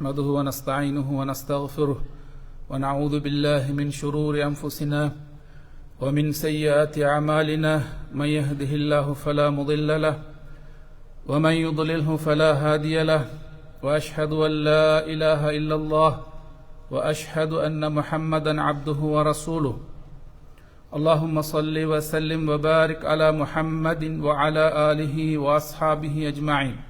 نحمده ونستعينه ونستغفره ونعوذ بالله من شرور أنفسنا ومن سيئات أعمالنا من يهده الله فلا مضل له ومن يضلله فلا هادي له وأشهد أن لا إله إلا الله وأشهد أن محمدا عبده ورسوله. اللهم صل وسلم وبارك على محمد وعلى آله وأصحابه أجمعين.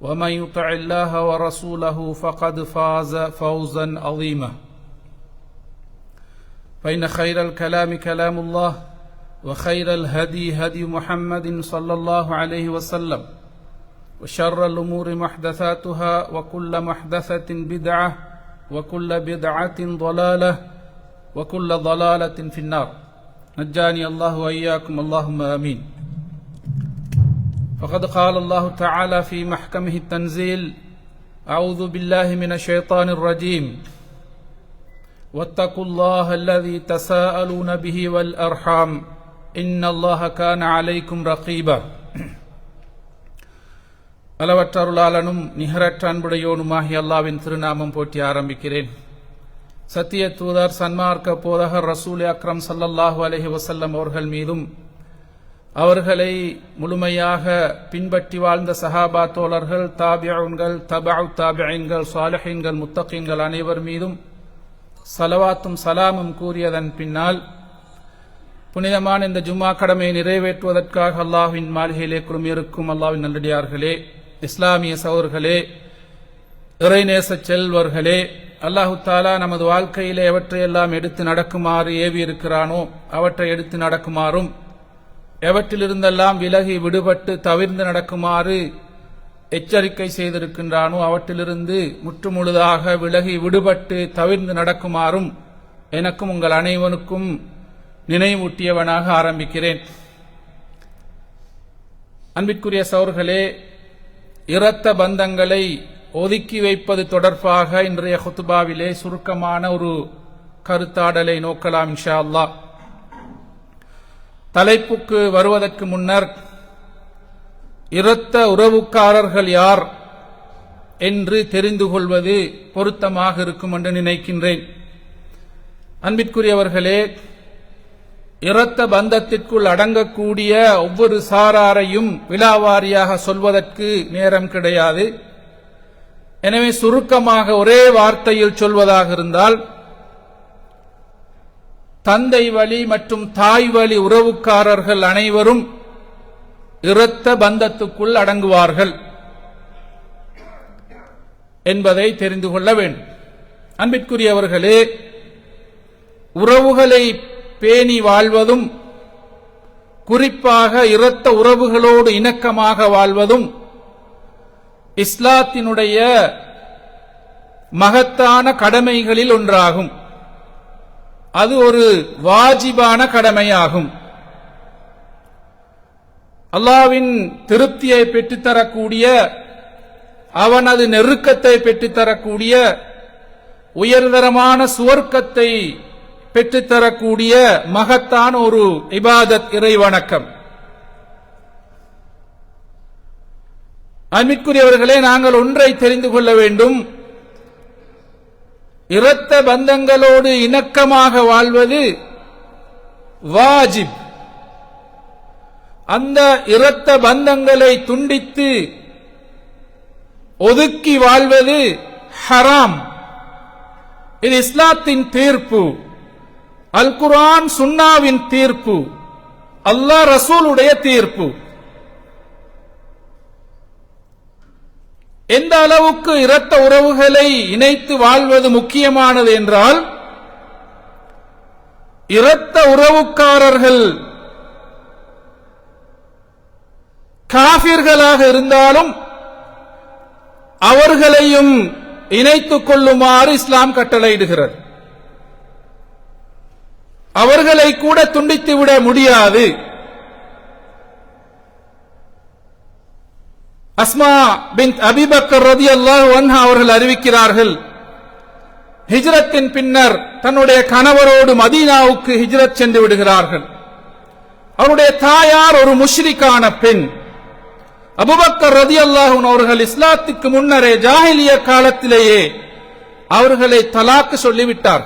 ومن يطع الله ورسوله فقد فاز فوزا عظيما. فإن خير الكلام كلام الله وخير الهدي هدي محمد صلى الله عليه وسلم وشر الأمور محدثاتها وكل محدثة بدعة وكل بدعة ضلالة وكل ضلالة في النار. نجاني الله وإياكم اللهم آمين. فقد قال الله تعالى في محكمه التنزيل أعوذ بالله من الشيطان الرجيم واتقوا الله الذي تساءلون به والأرحام إن الله كان عليكم رقيبا அளவற்ற அருளாளனும் நிகரற்ற அன்புடையோனுமாகி அல்லாவின் திருநாமம் போட்டி ஆரம்பிக்கிறேன் சத்திய தூதர் சன்மார்க்க போதகர் ரசூல் அக்ரம் சல்லல்லாஹு அலஹி வசல்லம் அவர்கள் மீதும் அவர்களை முழுமையாக பின்பற்றி வாழ்ந்த சஹாபா தோழர்கள் தாபியன்கள் தபாவு தாபியன்கள் சாலஹின்கள் முத்தகின்கள் அனைவர் மீதும் சலவாத்தும் சலாமும் கூறியதன் பின்னால் புனிதமான இந்த ஜும்மா கடமையை நிறைவேற்றுவதற்காக அல்லாஹின் மாளிகையிலே குழுமியிருக்கும் அல்லாவின் நல்லடியார்களே இஸ்லாமிய சௌர்களே இறைநேச செல்வர்களே அல்லாஹு தாலா நமது வாழ்க்கையிலே எவற்றையெல்லாம் எடுத்து நடக்குமாறு ஏவி இருக்கிறானோ அவற்றை எடுத்து நடக்குமாறும் எவற்றிலிருந்தெல்லாம் விலகி விடுபட்டு தவிர்ந்து நடக்குமாறு எச்சரிக்கை செய்திருக்கின்றானோ அவற்றிலிருந்து முற்றுமுழுதாக விலகி விடுபட்டு தவிர்ந்து நடக்குமாறும் எனக்கும் உங்கள் அனைவனுக்கும் நினைவூட்டியவனாக ஆரம்பிக்கிறேன். அன்பிற்குரிய சௌர்களே இரத்த பந்தங்களை ஒதுக்கி வைப்பது தொடர்பாக இன்றைய ஹுத்துபாவிலே சுருக்கமான ஒரு கருத்தாடலை நோக்கலாம் இன்ஷா அல்லா தலைப்புக்கு வருவதற்கு முன்னர் இரத்த உறவுக்காரர்கள் யார் என்று தெரிந்து கொள்வது பொருத்தமாக இருக்கும் என்று நினைக்கின்றேன். அன்பிற்குரியவர்களே இரத்த பந்தத்திற்குள் அடங்கக்கூடிய ஒவ்வொரு சாராரையும் விழாவாரியாக சொல்வதற்கு நேரம் கிடையாது. எனவே சுருக்கமாக ஒரே வார்த்தையில் சொல்வதாக இருந்தால் தந்தை வழி மற்றும் தாய் வழி உறவுக்காரர்கள் அனைவரும் இரத்த பந்தத்துக்குள் அடங்குவார்கள் என்பதை தெரிந்து கொள்ள வேண்டும். அன்பிற்குரியவர்களே உறவுகளை பேணி வாழ்வதும் குறிப்பாக இரத்த உறவுகளோடு இணக்கமாக வாழ்வதும் இஸ்லாத்தினுடைய மகத்தான கடமைகளில் ஒன்றாகும். அது ஒரு வாஜிபான கடமையாகும். அல்லாவின் திருப்தியை பெற்றுத்தரக்கூடிய அவனது நெருக்கத்தை பெற்றுத்தரக்கூடிய உயர்தரமான சுவர்க்கத்தை பெற்றுத்தரக்கூடிய மகத்தான ஒரு இபாதத் இறைவணக்கம். அன்பிற்குரியவர்களே நாங்கள் ஒன்றை தெரிந்து கொள்ள வேண்டும். இரத்த பந்தங்களோடு இணக்கமாக வாழ்வது வாஜிப். அந்த இரத்த பந்தங்களை துண்டித்து ஒதுக்கி வாழ்வது ஹராம். இது இஸ்லாத்தின் தீர்ப்பு. அல் குரான் சுன்னாவின் தீர்ப்பு. அல்லாஹ் ரசூலுடைய தீர்ப்பு. எந்த அளவுக்கு இரத்த உறவுகளை இணைத்து வாழ்வது முக்கியமானது என்றால் இரத்த உறவுக்காரர்கள் காபிர்களாக இருந்தாலும் அவர்களையும் இணைத்துக் கொள்ளுமாறு இஸ்லாம் கட்டளையிடுகிறது. அவர்களை கூட துண்டித்து விட முடியாது. அஸ்மா பின் அபிபக்கர் ரதி அல்லாஹ் அவர்கள் அறிவிக்கிறார்கள் ஹிஜ்ரத்தின் பின்னர் தன்னுடைய கணவரோடு மதீனாவுக்கு ஹிஜ்ரத் சென்று விடுகிறார்கள். அவருடைய தாயார் ஒரு முஷ்ரிக்கான பெண். அபுபக்கர் ரதி அல்லாஹூன் அவர்கள் இஸ்லாத்துக்கு முன்னரே ஜாஹிலிய காலத்திலேயே அவர்களை தலாக்கு சொல்லிவிட்டார்.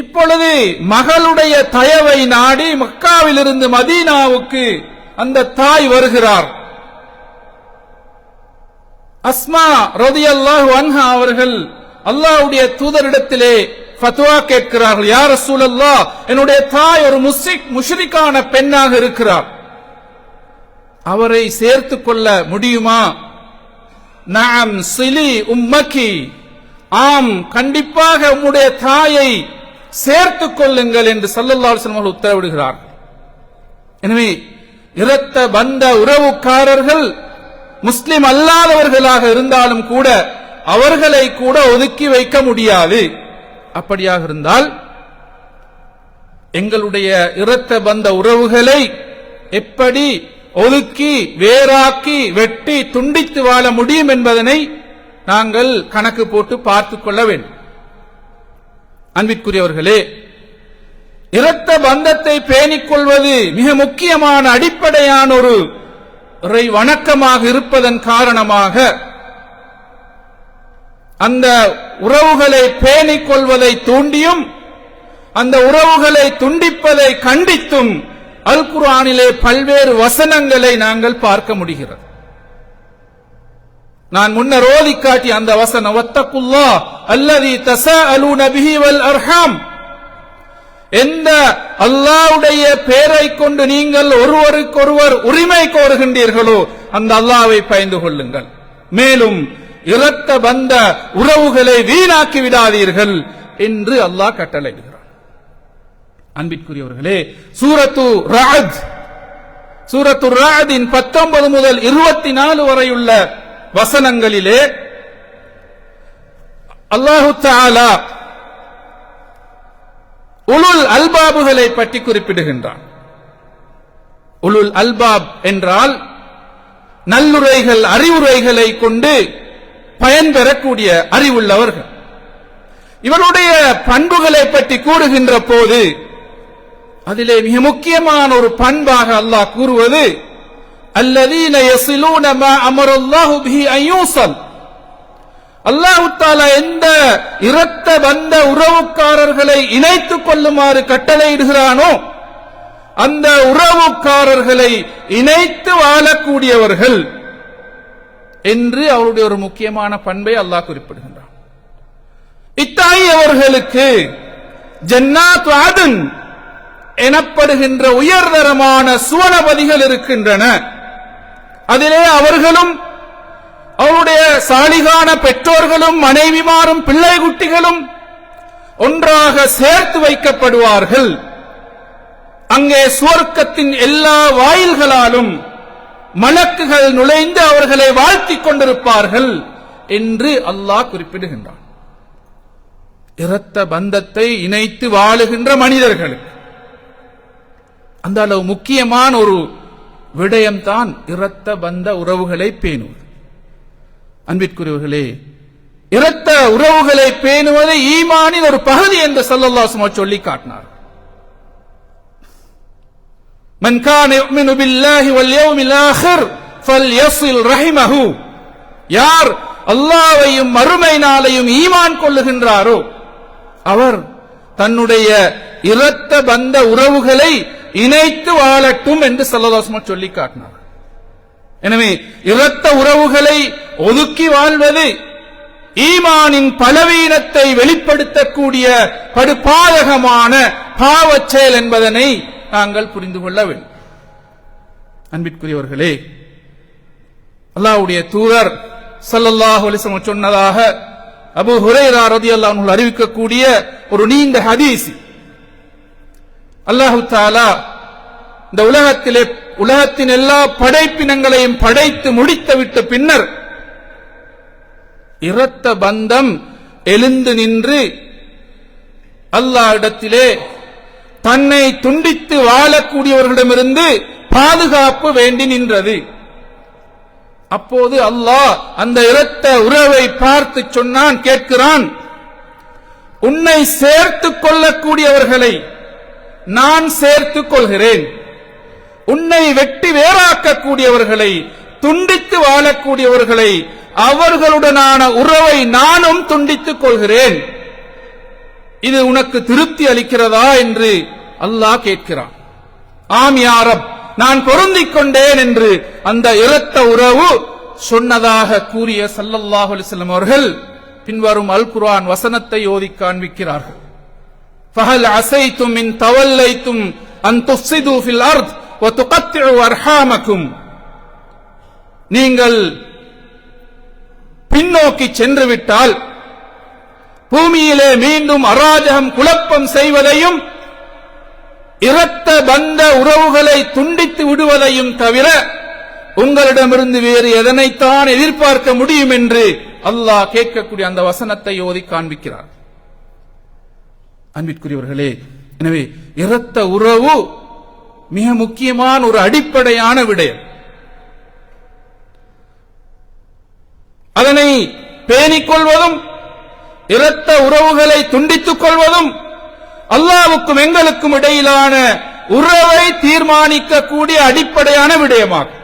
இப்பொழுது மகளுடைய தயவை நாடி மக்காவிலிருந்து மதீனாவுக்கு அந்த தாய் வருகிறார். அஸ்மா ரதி அல்லாஹு அன்ஹா அவர்கள் அல்லாஹ்வுடைய தூதரிடத்திலே ஃபத்வா கேட்கிறார்கள் யார் ரசூலல்லா என்னுடைய தாய் ஒரு முஸ்லிக் முஷ்ரிக்கான பெண்ணாக இருக்கிறார். அவரை சேர்த்துக் கொள்ள முடியுமா? நாம் சிலி உம்மக்கி. ஆம் கண்டிப்பாக உம்முடைய தாயை சேர்த்துக் கொள்ளுங்கள் என்று சல்லல்லாஹு அவர்கள் உத்தரவிடுகிறார் எனவே இரத்த பந்த உறவுக்காரர்கள் முஸ்லிம் அல்லாதவர்களாக இருந்தாலும் கூட அவர்களை கூட ஒதுக்கி வைக்க முடியாது. அப்படியாக இருந்தால் எங்களுடைய இரத்த பந்த உறவுகளை எப்படி ஒதுக்கி வேறாக்கி வெட்டி துண்டித்து வாழ முடியும் என்பதனை நாங்கள் கணக்கு போட்டு பார்த்துக் கொள்ள வேண்டும். அன்பிற்குரியவர்களே இரத்த பந்தத்தை பேணிக் கொள்வது மிக முக்கியமான அடிப்படையான ஒரு இறை வணக்கமாக இருப்பதன் காரணமாக அந்த உறவுகளை பேணிக் கொள்வதை தூண்டியும் அந்த உறவுகளை துண்டிப்பதை கண்டித்தும் அல் குரானிலே பல்வேறு வசனங்களை நாங்கள் பார்க்க முடிகிறது. நான் முன்னர் ஓதி காட்டி அந்த வசனம் ஒத்தக்குல்லா அல்லது தச அலு நபிஹி வல் அர்ஹாம். எந்த அல்லாவுடைய பெயரை கொண்டு நீங்கள் ஒருவருக்கொருவர் உரிமை கோருகின்றீர்களோ அந்த அல்லாவை பயந்து கொள்ளுங்கள். மேலும் இரத்த பந்த உறவுகளை வீணாக்கி விடாதீர்கள் என்று அல்லாஹ் கட்டளையிடுகிறார் அன்பிற்குரியவர்களே சூரத்து ராஜ் சூரத்து ராஜின் பத்தொன்பது முதல் இருபத்தி நாலு வரையுள்ள வசனங்களிலே அல்லாஹு தாலா உலுல் அல்பாபுகளை பற்றி குறிப்பிடுகின்றான். உலுல் அல்பாப் என்றால் நல்லுரைகள் அறிவுரைகளை கொண்டு பயன்பெறக்கூடிய அறிவுள்ளவர்கள். இவருடைய பண்புகளை பற்றி கூறுகின்ற போது அதிலே மிக முக்கியமான ஒரு பண்பாக அல்லாஹ் கூறுவது அல்லதீன யஸிலூன மா அமரல்லாஹு பிஹி அய்யூசல் அல்லாஹு எந்த இரத்த வந்த உறவுக்காரர்களை இணைத்துக் கொள்ளுமாறு கட்டளையிடுகிறானோ அந்த உறவுக்காரர்களை இணைத்து வாழக்கூடியவர்கள் என்று அவருடைய ஒரு முக்கியமான பண்பை அல்லாஹ் குறிப்பிடுகின்றான். இத்தாய் அவர்களுக்கு ஜன்னாத் ஆதன் எனப்படுகின்ற உயர்தரமான சுவனபதிகள் இருக்கின்றன. அதிலே அவர்களும் அவருடைய சாலிகான பெற்றோர்களும் மனைவிமாரும் பிள்ளை குட்டிகளும் ஒன்றாக சேர்த்து வைக்கப்படுவார்கள். அங்கே சுவர்க்கத்தின் எல்லா வாயில்களாலும் மலக்குகள் நுழைந்து அவர்களை வாழ்த்திக் கொண்டிருப்பார்கள் என்று அல்லாஹ் குறிப்பிடுகின்றான். இரத்த பந்தத்தை இணைத்து வாழுகின்ற மனிதர்களுக்கு அந்த அளவு முக்கியமான ஒரு விடயம்தான் இரத்த பந்த உறவுகளை பேணுவது. அன்பிற்குரியவர்களே இரத்த உறவுகளை பேணுவது ஈமானின் ஒரு பகுதி என்று சல்லல்லாஹு சொல்லி காட்டினார் من كان يؤمن بالله واليوم الآخر فليصل رحمه யார் அல்லாஹ்வையும் மறுமை நாளையும் ஈமான் கொள்ளுகின்றாரோ அவர் தன்னுடைய இரத்த பந்த உறவுகளை இணைத்து வாழட்டும் என்று சல்லதாசுமா சொல்லி காட்டினார் எனவே இரத்த உறவுகளை ஒதுக்கி வாழ்வது ஈமானின் பலவீனத்தை வெளிப்படுத்தக்கூடிய படுபாதகமான பாவச் செயல் என்பதனை நாங்கள் புரிந்து கொள்ள வேண்டும். அன்பிற்குரியவர்களே அல்லாஹ்வுடைய தூதர் சல்லல்லாஹ் சொன்னதாக அபு ஹுரைரா ரதி அல்லாஹ் அறிவிக்கக்கூடிய ஒரு நீண்ட ஹதீஸ். அல்லாஹு தாலா இந்த உலகத்திலே உலகத்தின் எல்லா படைப்பினங்களையும் படைத்து முடித்து விட்ட பின்னர் இரத்த பந்தம் எழுந்து நின்று அல்லாஹ்விடத்திலே தன்னை துண்டித்து வாழக்கூடியவர்களிடமிருந்து பாதுகாப்பு வேண்டி நின்றது. அப்போது அல்லாஹ் அந்த இரத்த உறவை பார்த்து சொன்னான் கேட்கிறான் உன்னை சேர்த்துக் கொள்ளக்கூடியவர்களை நான் சேர்த்துக் கொள்கிறேன். உன்னை வெட்டி வேறாக்கக்கூடியவர்களை துண்டித்து வாழக்கூடியவர்களை அவர்களுடனான உறவை நானும் துண்டித்துக் கொள்கிறேன். இது உனக்கு திருப்தி அளிக்கிறதா என்று அல்லாஹ் கேட்கிறான். ஆம் யாரப் நான் பொருந்திக் கொண்டேன் என்று அந்த இரத்த உறவு சொன்னதாக கூறிய சல்லல்லாஹ் அலைஹி அவர்கள் பின்வரும் அல் குரான் வசனத்தை ஓதி காண்பிக்கிறார்கள். ஃபஹல் அசைத்தும் மின் தவல்லைத்தும் அன் ஃபில் அர்த் அர்ஹாமக்கும். நீங்கள் பின்னோக்கி சென்று விட்டால் பூமியிலே மீண்டும் அராஜகம் குழப்பம் செய்வதையும் இரத்த பந்த உறவுகளை துண்டித்து விடுவதையும் தவிர உங்களிடமிருந்து வேறு எதனைத்தான் எதிர்பார்க்க முடியும் என்று அல்லாஹ் கேட்கக்கூடிய அந்த வசனத்தை ஓதி காண்பிக்கிறார். அன்பிற்குரியவர்களே எனவே இரத்த உறவு மிக முக்கியமான ஒரு அடிப்படையான விடயம். அதனை பேணிக் கொள்வதும் இரத்த உறவுகளை துண்டித்துக் கொள்வதும் அல்லாவுக்கும் எங்களுக்கும் இடையிலான உறவை தீர்மானிக்கக்கூடிய அடிப்படையான விடயமாகும்.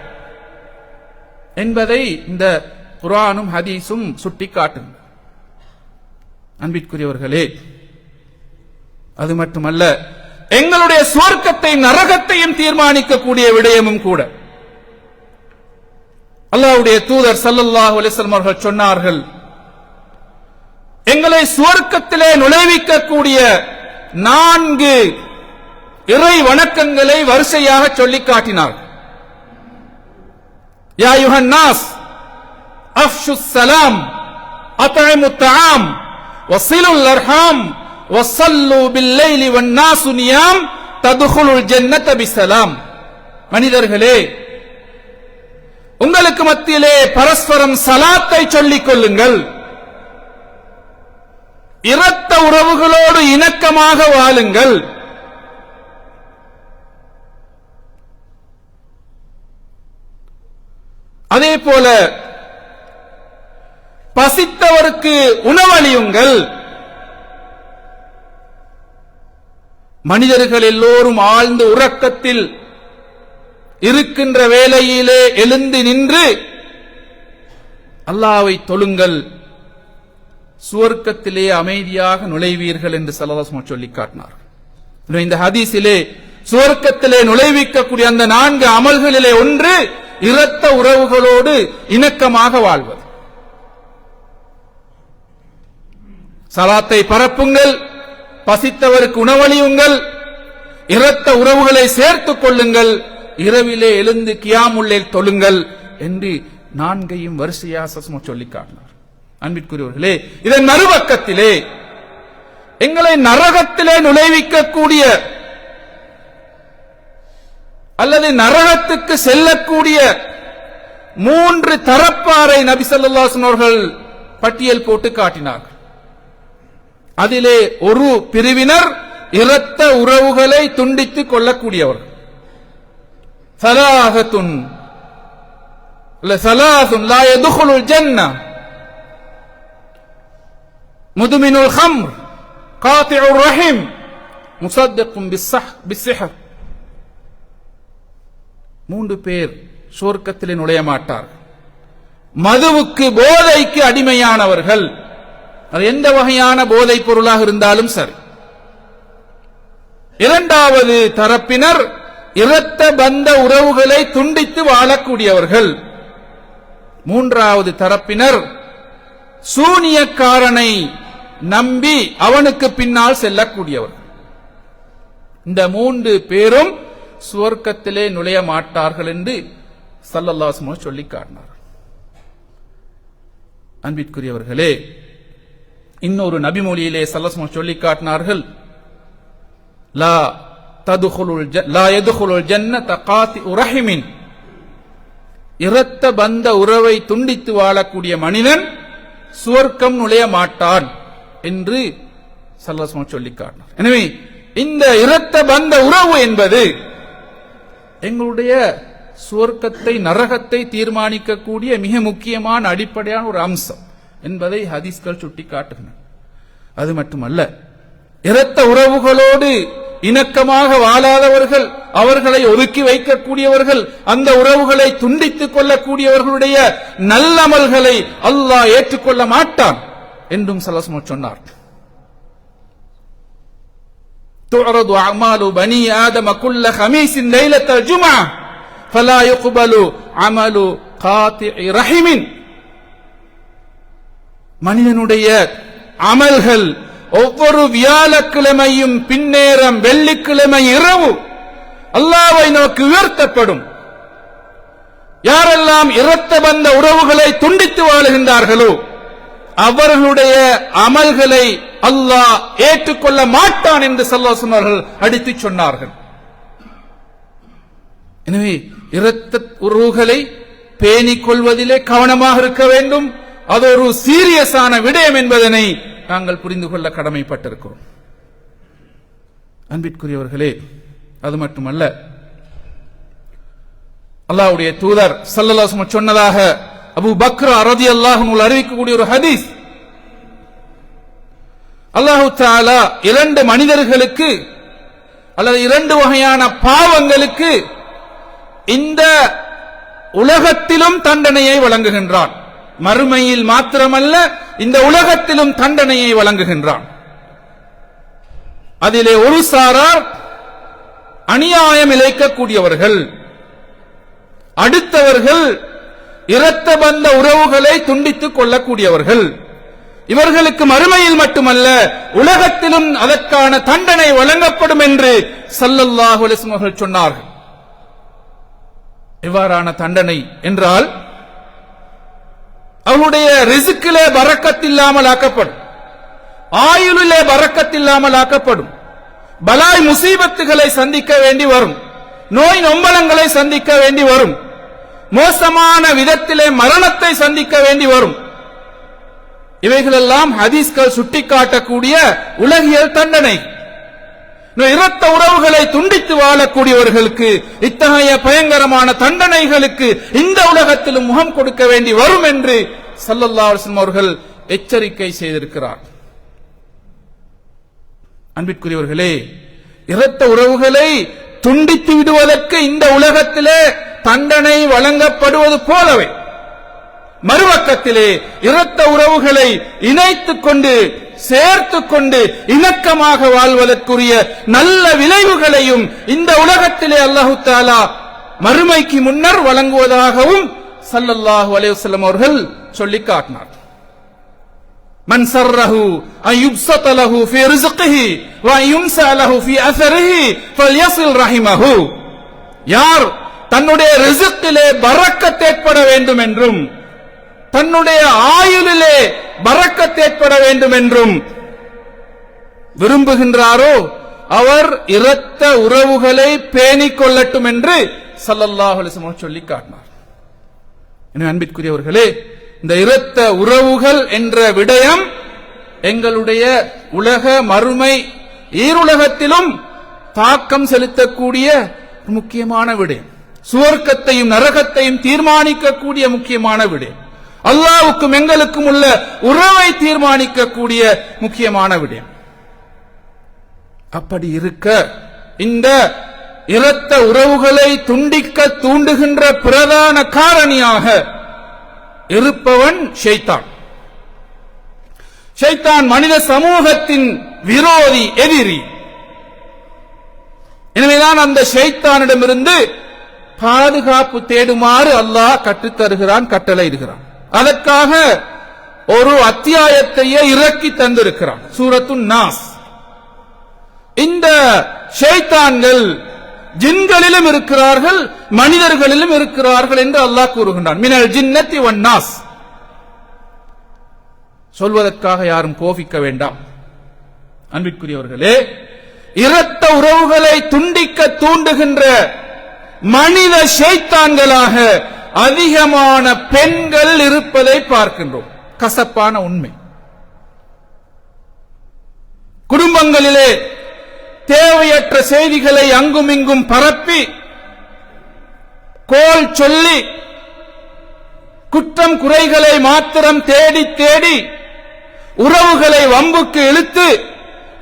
என்பதை இந்த குரானும் ஹதீஸும் சுட்டிக்காட்டும் அன்பிற்குரியவர்களே அது மட்டுமல்ல எங்களுடைய சுவர்க்கத்தை நரகத்தையும் தீர்மானிக்கக்கூடிய விடயமும் கூட. அல்லாவுடைய தூதர் ஸல்லல்லாஹு அலைஹி அவர்கள் சொன்னார்கள் எங்களை சுவர்க்கத்திலே நுழைவிக்கக்கூடிய நான்கு இறை வணக்கங்களை வரிசையாக சொல்லிக் காட்டினார் யா யுஹன்னாஸ் அஃஷு சலாம் அத்இமு தஆம் அர்ஹாம் பில்லைலி ததுகுலுல் ஜன்னத மனிதர்களே உங்களுக்கு மத்தியிலே பரஸ்பரம் சலாத்தை சொல்லிக் கொள்ளுங்கள். இரத்த உறவுகளோடு இணக்கமாக வாழுங்கள். அதே போல பசித்தவருக்கு உணவளியுங்கள். மனிதர்கள் எல்லோரும் ஆழ்ந்த உறக்கத்தில் இருக்கின்ற வேளையிலே எழுந்து நின்று அல்லாவை தொழுங்கள் சுவர்க்கத்திலே அமைதியாக நுழைவீர்கள் என்று சலதாசம் சொல்லி காட்டினார் இந்த ஹதீஸிலே சுவர்க்கத்திலே நுழைவிக்கக்கூடிய அந்த நான்கு அமல்களிலே ஒன்று இரத்த உறவுகளோடு இணக்கமாக வாழ்வது. சலாத்தை பரப்புங்கள் பசித்தவருக்கு உணவளியுங்கள். இரத்த உறவுகளை சேர்த்துக் கொள்ளுங்கள். இரவிலே எழுந்து கியாமுள்ளே தொழுங்கள் என்று நான்கையும் வரிசையாக சஸ்ம சொல்லி காட்டினார். அன்பிற்குரியவர்களே இதன் மறுபக்கத்திலே எங்களை நரகத்திலே நுழைவிக்கக்கூடிய அல்லது நரகத்துக்கு செல்லக்கூடிய மூன்று தரப்பாரை நபி ஸல்லல்லாஹு அவர்கள் பட்டியல் போட்டு காட்டினார்கள். அதிலே ஒரு பிரிவினர் இரத்த உறவுகளை துண்டித்துக் கொள்ளக்கூடியவர்கள். சலாஹத்துன் சலாசுன் ஜன்னா முதுமினுல் ஹம்ர் காத்திஉர் மூன்று பேர் சொர்க்கத்திலே நுழைய மாட்டார்கள். மதுவுக்கு போதைக்கு அடிமையானவர்கள். அது எந்த வகையான போதைப் பொருளாக இருந்தாலும் சரி. இரண்டாவது தரப்பினர் இரத்த பந்த உறவுகளை துண்டித்து வாழக்கூடியவர்கள். மூன்றாவது தரப்பினர் சூனியக்காரனை நம்பி அவனுக்கு பின்னால் செல்லக்கூடியவர்கள் இந்த மூன்று பேரும் சுவர்க்கத்திலே நுழைய மாட்டார்கள் என்று சல்லல்லாஸ்மோ சொல்லி காட்டினார் அன்பிற்குரியவர்களே இன்னொரு நபிமொழியிலே சல்லசம் சொல்லி காட்டினார்கள் லா ததுகுலுல் லா எதுகுலுல் ஜன்னத காத்தி உரஹிமின் இரத்த பந்த உறவை துண்டித்து வாழக்கூடிய மனிதன் சுவர்க்கம் நுழைய மாட்டான் என்று சல்லஸ்மா சொல்லி காட்டினார் எனவே இந்த இரத்த பந்த உறவு என்பது எங்களுடைய சுவர்க்கத்தை நரகத்தை தீர்மானிக்கக்கூடிய மிக முக்கியமான அடிப்படையான ஒரு அம்சம். என்பதை ஹதீஸ்கள் சுட்டி காட்டுகின்றன அது மட்டுமல்ல இரத்த உறவுகளோடு இணக்கமாக வாழாதவர்கள் அவர்களை ஒதுக்கி வைக்கக்கூடியவர்கள் அந்த உறவுகளை துண்டித்துக் கொள்ளக்கூடியவர்களுடைய நல்லமல்களை அல்லாஹ் ஏற்றுக்கொள்ள மாட்டான் என்றும் சலசம சொன்னார் تعرض أعمال بني آدم كل خميس ليلة الجمعة فلا يقبل عمل قاطع رحم மனிதனுடைய அமல்கள் ஒவ்வொரு வியாழக்கிழமையும் பின்னேரம் வெள்ளிக்கிழமை இரவு அல்லாவை நோக்கி உயர்த்தப்படும். யாரெல்லாம் இரத்த பந்த உறவுகளை துண்டித்து வாழுகின்றார்களோ அவர்களுடைய அமல்களை அல்லாஹ் ஏற்றுக்கொள்ள மாட்டான் என்று சல்லாசனர்கள் அடித்துச் சொன்னார்கள். எனவே இரத்த உறவுகளை பேணிக் கொள்வதிலே கவனமாக இருக்க வேண்டும். அது ஒரு சீரியஸான விடயம் என்பதனை நாங்கள் புரிந்து கொள்ள கடமைப்பட்டிருக்கிறோம். அன்பிற்குரியவர்களே அது மட்டுமல்ல அல்லாஹ்வுடைய தூதர் சல்லல்லாசும சொன்னதாக அபு பக்ரா அரதி அல்லாஹ் அறிவிக்கக்கூடிய ஒரு ஹதீஸ். அல்லாஹு தாலா இரண்டு மனிதர்களுக்கு அல்லது இரண்டு வகையான பாவங்களுக்கு இந்த உலகத்திலும் தண்டனையை வழங்குகின்றான். மறுமையில் மாத்திரமல்ல இந்த உலகத்திலும் தண்டனையை வழங்குகின்றான். அதிலே ஒரு சாரார் அநியாயம் இழைக்கக்கூடியவர்கள். அடுத்தவர்கள் இரத்த பந்த உறவுகளை துண்டித்துக் கொள்ளக்கூடியவர்கள். இவர்களுக்கு மறுமையில் மட்டுமல்ல உலகத்திலும் அதற்கான தண்டனை வழங்கப்படும் என்று சல்லல்லாஹு சொன்னார்கள். இவ்வாறான தண்டனை என்றால் அவருடைய ரிசுக்கிலே பறக்கத்தில்லாமல் ஆக்கப்படும். ஆயுளிலே பறக்கத்தில்லாமல் ஆக்கப்படும். பலாய் முசீபத்துகளை சந்திக்க வேண்டி வரும். நோய் நொம்பலங்களை சந்திக்க வேண்டி வரும். மோசமான விதத்திலே மரணத்தை சந்திக்க வேண்டி வரும். இவைகளெல்லாம் ஹதீஸ்கள் சுட்டிக்காட்டக்கூடிய உலகியல் தண்டனை. இரத்த உறவுகளை துண்டித்து வாழக்கூடியவர்களுக்கு இத்தகைய பயங்கரமான தண்டனைகளுக்கு இந்த உலகத்திலும் முகம் கொடுக்க வேண்டி வரும் என்று சல்லல்லா அவர்கள் எச்சரிக்கை செய்திருக்கிறார். அன்பிற்குரியவர்களே இரத்த உறவுகளை துண்டித்து விடுவதற்கு இந்த உலகத்திலே தண்டனை வழங்கப்படுவது போலவே மறுபக்கத்திலே இரத்த உறவுகளை இணைத்துக் கொண்டு சேர்த்துக் கொண்டு இணக்கமாக வாழ்வதற்குரிய நல்ல விளைவுகளையும் இந்த உலகத்திலே அல்லாஹு தாலா மறுமைக்கு முன்னர் வழங்குவதாகவும் சல்லல்லாஹு அலைஹி அவர்கள் சொல்லி காட்டினார். من سره أن يبسط له في رزقه وأن அன் له في أثره فليصل رحمه யார் தன்னுடைய ரிசுக்கிலே பரக்கத் ஏற்பட வேண்டும் என்றும் தன்னுடைய ஆயுளிலே பறக்கத் ஏற்பட வேண்டும் என்றும் விரும்புகின்றாரோ அவர் இரத்த உறவுகளை பேணிக் கொள்ளட்டும் என்று சல்லல்லாஹு சொல்லி காட்டினார். என அன்பிற்குரியவர்களே இந்த இரத்த உறவுகள் என்ற விடயம் எங்களுடைய உலக மறுமை ஈருலகத்திலும் தாக்கம் செலுத்தக்கூடிய முக்கியமான விடயம். சுவர்க்கத்தையும் நரகத்தையும் தீர்மானிக்கக்கூடிய முக்கியமான விடயம். அல்லாவுக்கும் எங்களுக்கும் உள்ள உறவை தீர்மானிக்கக்கூடிய முக்கியமான விடயம். அப்படி இருக்க இந்த இரத்த உறவுகளை துண்டிக்க தூண்டுகின்ற பிரதான காரணியாக இருப்பவன் ஷைத்தான். ஷைத்தான் மனித சமூகத்தின் விரோதி எதிரி. எனவேதான் அந்த ஷைத்தானிடமிருந்து பாதுகாப்பு தேடுமாறு அல்லாஹ் கற்றுத்தருகிறான் கட்டளையிடுகிறான். அதற்காக ஒரு அத்தியாயத்தையே இறக்கி தந்திருக்கிறான். சூரத்து நாஸ். இந்த ஷைத்தான்கள் ஜின்களிலும் இருக்கிறார்கள் மனிதர்களிலும் இருக்கிறார்கள் என்று அல்லாஹ் கூறுகின்றான். மினல் ஜின்னத்தி ஒன் நாஸ். சொல்வதற்காக யாரும் கோபிக்க வேண்டாம். அன்பிற்குரியவர்களே இரத்த உறவுகளை துண்டிக்க தூண்டுகின்ற மனித ஷைத்தான்களாக அதிகமான பெண்கள் இருப்பதை பார்க்கின்றோம். கசப்பான உண்மை. குடும்பங்களிலே தேவையற்ற செய்திகளை அங்குமிங்கும் பரப்பி கோல் சொல்லி குற்றம் குறைகளை மாத்திரம் தேடி தேடி உறவுகளை வம்புக்கு இழுத்து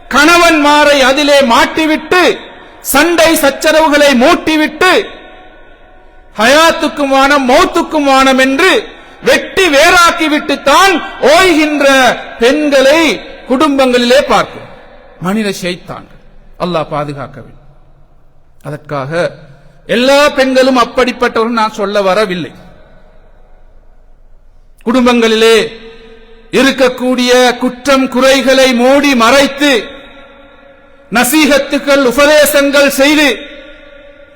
கணவன்மாரை அதிலே மாட்டிவிட்டு சண்டை சச்சரவுகளை மூட்டிவிட்டு ஹயாத்துக்கும் வானம் மௌத்துக்கும் வானம் என்று வெட்டி வேறாக்கிவிட்டு தான் ஓய்கின்ற பெண்களை குடும்பங்களிலே பார்க்கும். மனித ஷைத்தான் அல்லாஹ் பாதுகாக்கவில்லை அதற்காக எல்லா பெண்களும் அப்படிப்பட்டவர்கள் நான் சொல்ல வரவில்லை. குடும்பங்களிலே இருக்கக்கூடிய குற்றம் குறைகளை மூடி மறைத்து நசீகத்துக்கள் உபதேசங்கள் செய்து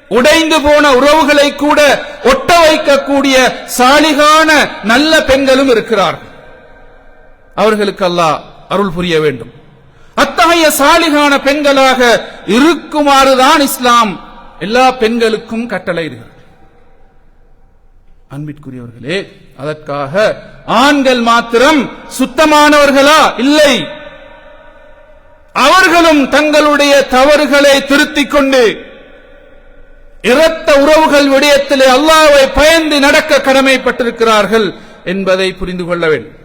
உடைந்து போன உறவுகளை கூட ஒட்ட வைக்கக்கூடிய சாலிகான நல்ல பெண்களும் இருக்கிறார்கள். அவர்களுக்கு அல்லாஹ் அருள் புரிய வேண்டும். அத்தகைய சாலிகான பெண்களாக இருக்குமாறுதான் இஸ்லாம் எல்லா பெண்களுக்கும் கட்டளையிடுகிறது. அன்பிற்குரியவர்களே அதற்காக ஆண்கள் மாத்திரம் சுத்தமானவர்களா? இல்லை. அவர்களும் தங்களுடைய தவறுகளை திருத்திக் கொண்டு இரத்த உறவுகள் விடயத்திலே அல்லாவை பயந்து நடக்க கடமைப்பட்டிருக்கிறார்கள் என்பதை புரிந்து கொள்ள வேண்டும்.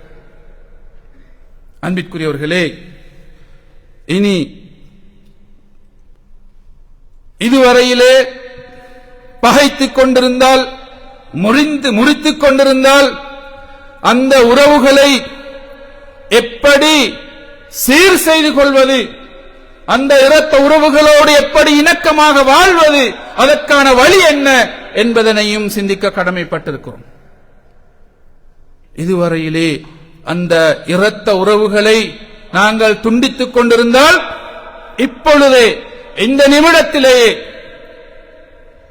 அன்பிற்குரியவர்களே இனி இதுவரையிலே பகைத்துக் கொண்டிருந்தால் முறிந்து முறித்துக் கொண்டிருந்தால் அந்த உறவுகளை எப்படி சீர் செய்து கொள்வது அந்த இரத்த உறவுகளோடு எப்படி இணக்கமாக வாழ்வது அதற்கான வழி என்ன என்பதனையும் சிந்திக்க கடமைப்பட்டிருக்கிறோம். இதுவரையிலே அந்த இரத்த உறவுகளை நாங்கள் துண்டித்துக் கொண்டிருந்தால் இப்பொழுதே இந்த நிமிடத்திலேயே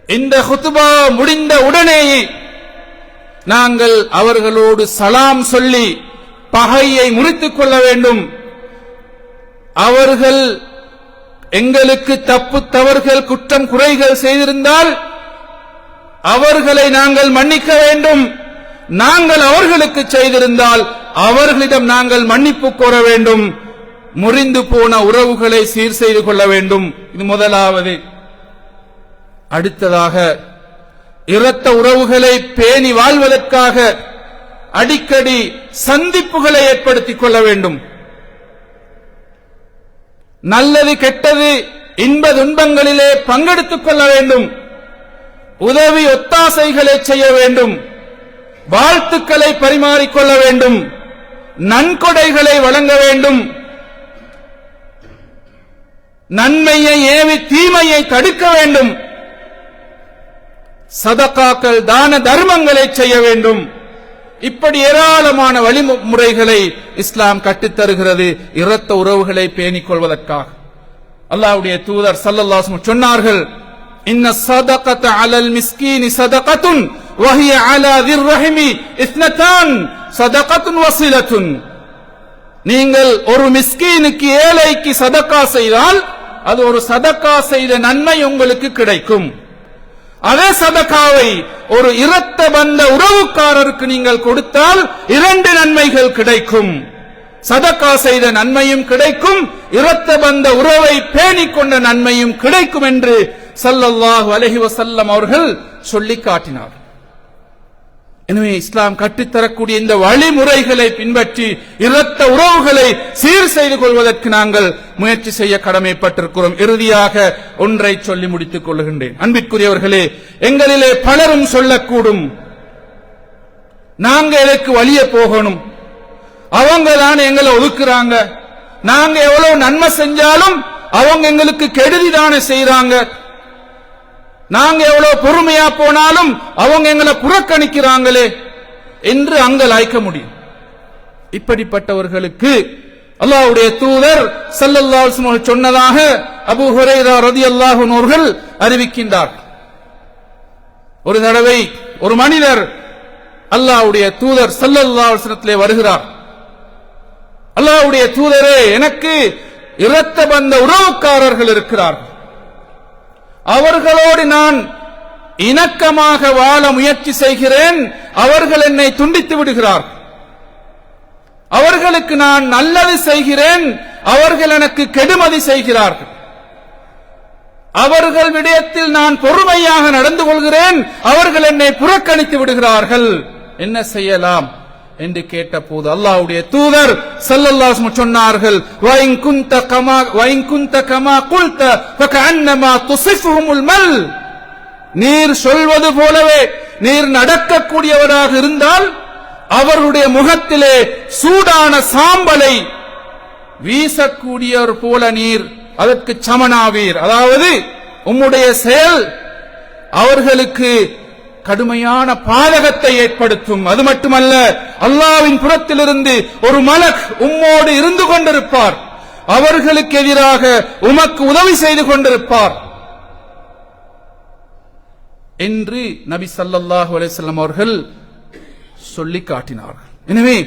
இந்த ஹுத்துபா முடிந்த உடனேயே நாங்கள் அவர்களோடு சலாம் சொல்லி பகையை முறித்துக் கொள்ள வேண்டும். அவர்கள் எங்களுக்கு தப்பு தவறுகள் குற்றம் குறைகள் செய்திருந்தால் அவர்களை நாங்கள் மன்னிக்க வேண்டும். நாங்கள் அவர்களுக்கு செய்திருந்தால் அவர்களிடம் நாங்கள் மன்னிப்பு கோர வேண்டும். முறிந்து போன உறவுகளை சீர் செய்து கொள்ள வேண்டும். இது முதலாவது. அடுத்ததாக இரத்த உறவுகளை பேணி வாழ்வதற்காக அடிக்கடி சந்திப்புகளை ஏற்படுத்திக் கொள்ள வேண்டும். நல்லது கெட்டது இன்ப துன்பங்களிலே பங்கெடுத்துக் கொள்ள வேண்டும். உதவி ஒத்தாசைகளை செய்ய வேண்டும். வாழ்த்துக்களை பரிமாறிக்கொள்ள வேண்டும். நன்கொடைகளை வழங்க வேண்டும். நன்மையை ஏவி தீமையை தடுக்க வேண்டும். சதக்காக்கள் தான தர்மங்களை செய்ய வேண்டும். இப்படி ஏராளமான வழிமுறைகளை இஸ்லாம் கட்டித்தருகிறது இரத்த உறவுகளை பேணிக் கொள்வதற்காக அல்லாவுடைய தூதர் சல்லல்லாஹு சொன்னார்கள் இன்ன சதகத அலல் மிஸ்கீனி சதகத்துன் வஹிய அல திர் ரஹிமி இஸ்னதான் சதகத்துன் வசிலத்துன் நீங்கள் ஒரு மிஸ்கீனுக்கு ஏழைக்கு சதக்கா செய்தால் அது ஒரு சதக்கா செய்த நன்மை உங்களுக்கு கிடைக்கும். அதே சதக்காவை ஒரு இரத்த பந்த உறவுக்காரருக்கு நீங்கள் கொடுத்தால் இரண்டு நன்மைகள் கிடைக்கும். சதக்கா செய்த நன்மையும் கிடைக்கும் இரத்த பந்த உறவை பேணிக் கொண்ட நன்மையும் கிடைக்கும் என்று சல்லல்லாஹு அலஹி வசல்லம் அவர்கள் சொல்லி காட்டினார் எனவே இஸ்லாம் கற்றுத்தரக்கூடிய இந்த வழிமுறைகளை பின்பற்றி இரத்த உறவுகளை சீர் செய்து கொள்வதற்கு நாங்கள் முயற்சி செய்ய கடமைப்பட்டிருக்கிறோம். இறுதியாக ஒன்றை சொல்லி முடித்துக் கொள்கின்றேன். அன்பிற்குரியவர்களே எங்களிலே பலரும் சொல்லக்கூடும் நாங்க எதற்கு வழிய போகணும்? அவங்க தான் எங்களை ஒதுக்குறாங்க. நாங்க எவ்வளவு நன்மை செஞ்சாலும் அவங்க எங்களுக்கு கெடுதி தானே செய்யறாங்க நாங்க எவ்வளவு பொறுமையா போனாலும் அவங்க எங்களை புறக்கணிக்கிறாங்களே என்று அங்கள் அழைக்க முடியும். இப்படிப்பட்டவர்களுக்கு அல்லாஹ்வுடைய தூதர் ஸல்லல்லாஹு சொன்னதாக அபு ஹுரைரா ரதி அன்ஹு அவர்கள் அறிவிக்கின்றார். ஒரு தடவை ஒரு மனிதர் அல்லாஹ்வுடைய தூதர் ஸல்லல்லாஹு வருகிறார். அல்லாஹ்வுடைய தூதரே எனக்கு இரத்த பந்த உறவுக்காரர்கள் இருக்கிறார்கள். அவர்களோடு நான் இணக்கமாக வாழ முயற்சி செய்கிறேன். அவர்கள் என்னை துண்டித்து விடுகிறார். அவர்களுக்கு நான் நல்லது செய்கிறேன். அவர்கள் எனக்கு கெடுமதி செய்கிறார்கள். அவர்கள் விடயத்தில் நான் பொறுமையாக நடந்து கொள்கிறேன். அவர்கள் என்னை புறக்கணித்து விடுகிறார்கள். என்ன செய்யலாம்? என்று கேட்டபோது அல்லாஹ்வுடைய தூதர் ஸல்லல்லாஹு அலைஹி சொன்னார்கள் வைங்குந்த கமா வைங்குந்த கமா குல்த ஃபகஅன்னமா துஸிஃபுஹுமுல் மல். நீர் சொல்வது போலவே நீர் நடக்கக்கூடியவராக இருந்தால் அவருடைய முகத்திலே சூடான சாம்பலை வீசக்கூடியவர் போல நீர் அதற்கு சமனாவீர். அதாவது உம்முடைய செயல் அவர்களுக்கு கடுமையான பாதகத்தை ஏற்படுத்தும். அது மட்டுமல்ல அல்லாவின் புறத்திலிருந்து ஒரு மலக் உம்மோடு இருந்து கொண்டிருப்பார். அவர்களுக்கு எதிராக உமக்கு உதவி செய்து கொண்டிருப்பார். என்று நபி ஸல்லல்லாஹு அலிசல்லாம் அவர்கள் சொல்லி காட்டினார்கள். எனவே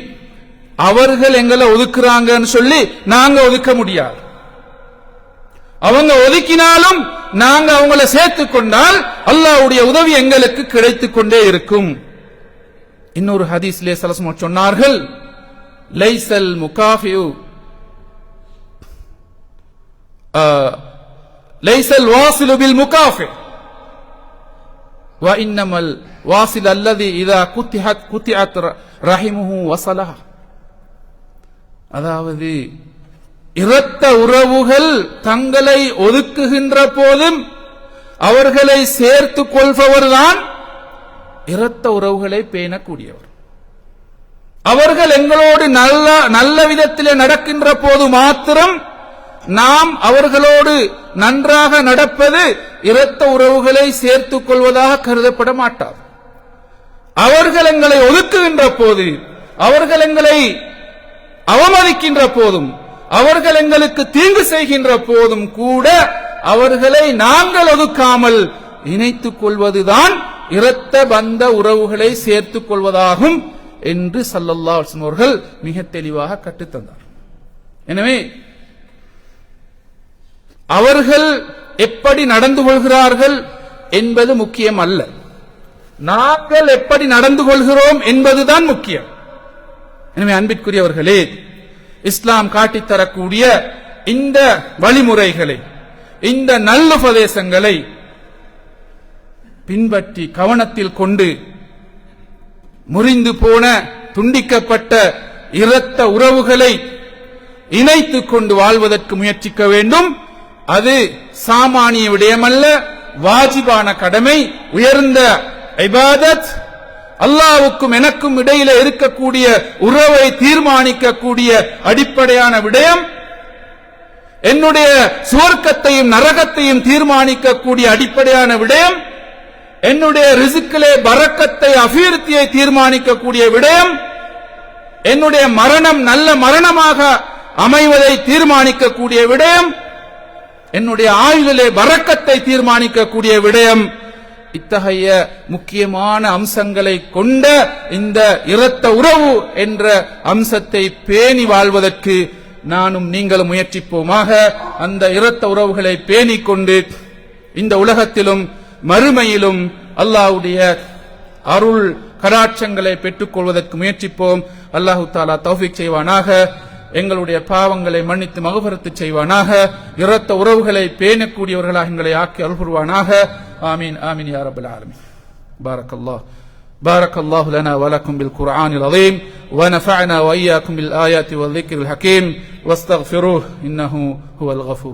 அவர்கள் எங்களை ஒதுக்குறாங்கன்னு சொல்லி நாங்க ஒதுக்க முடியாது. அவங்க ஒதுக்கினாலும் நாங்க அவங்கள சேர்த்து கொண்டால் அல்லாஹ்வுடைய உதவி எங்களுக்கு கிடைத்துக் கொண்டே இருக்கும் இன்னொரு ஹதீஸ்லே சலசம சொன்னார்கள் லைசல் முகாஃபியு லைசல் வாசிலு பில் முகாஃபி وإنما الواصل الذي إذا قطعت قطعت رحمه وصلها அதாவது இரத்த உறவுகள் தங்களை ஒதுக்குகின்ற போதும் அவர்களை சேர்த்துக் கொள்பவர்தான் இரத்த உறவுகளை பேணக்கூடியவர். அவர்கள் எங்களோடு நல்ல நல்ல விதத்திலே நடக்கின்ற போது மாத்திரம் நாம் அவர்களோடு நன்றாக நடப்பது இரத்த உறவுகளை சேர்த்துக் கொள்வதாக கருதப்பட மாட்டார். அவர்கள் எங்களை ஒதுக்குகின்ற போது அவர்கள் எங்களை அவமதிக்கின்ற போதும் அவர்கள் எங்களுக்கு தீங்கு செய்கின்ற போதும் கூட அவர்களை நாங்கள் ஒதுக்காமல் இணைத்துக் கொள்வதுதான் இரத்த பந்த உறவுகளை சேர்த்துக் கொள்வதாகும் என்று சல்லல்லா அவர்கள் மிக தெளிவாக கற்றுத்தந்தார் எனவே அவர்கள் எப்படி நடந்து கொள்கிறார்கள் என்பது முக்கியம் அல்ல. நாங்கள் எப்படி நடந்து கொள்கிறோம் என்பதுதான் முக்கியம். எனவே அன்பிற்குரியவர்களே இஸ்லாம் காட்டித்தரக்கூடிய இந்த வழிமுறைகளை இந்த நல்லுபதேசங்களை பின்பற்றி கவனத்தில் கொண்டு முறிந்து போன துண்டிக்கப்பட்ட இரத்த உறவுகளை இணைத்துக் கொண்டு வாழ்வதற்கு முயற்சிக்க வேண்டும். அது சாமானிய விடயமல்ல வாஜிபான கடமை உயர்ந்த இபாதத் அல்லாவுக்கும் எனக்கும் இடையில இருக்கக்கூடிய உறவை தீர்மானிக்கக்கூடிய அடிப்படையான விடயம் என்னுடைய சுவர்க்கத்தையும் நரகத்தையும் தீர்மானிக்கக்கூடிய அடிப்படையான விடயம் என்னுடைய ரிசுக்கிலே பரக்கத்தை அபிவிருத்தியை தீர்மானிக்கக்கூடிய விடயம் என்னுடைய மரணம் நல்ல மரணமாக அமைவதை தீர்மானிக்கக்கூடிய விடயம் என்னுடைய ஆயுளிலே பரக்கத்தை தீர்மானிக்கக்கூடிய விடயம் இத்தகைய முக்கியமான அம்சங்களை கொண்ட இந்த இரத்த உறவு என்ற அம்சத்தை பேணி வாழ்வதற்கு நானும் நீங்களும் முயற்சிப்போமாக அந்த இரத்த உறவுகளை பேணிக் கொண்டு இந்த உலகத்திலும் மறுமையிலும் அல்லாஹ்வுடைய அருள் கடாட்சங்களை பெற்றுக் கொள்வதற்கு முயற்சிப்போம். அல்லாஹு தாலா தௌஃபிக் செய்வானாக. எங்களுடைய பாவங்களை மன்னித்து மகபரத்து செய்வானாக. இரத்த உறவுகளை பேணக்கூடியவர்களாக எங்களை ஆக்கி அருள் آمين آمين يا رب العالمين. بارك الله بارك الله لنا ولكم بالقرآن العظيم ونفعنا وإياكم بالآيات والذكر الحكيم واستغفروه إنه هو الغفور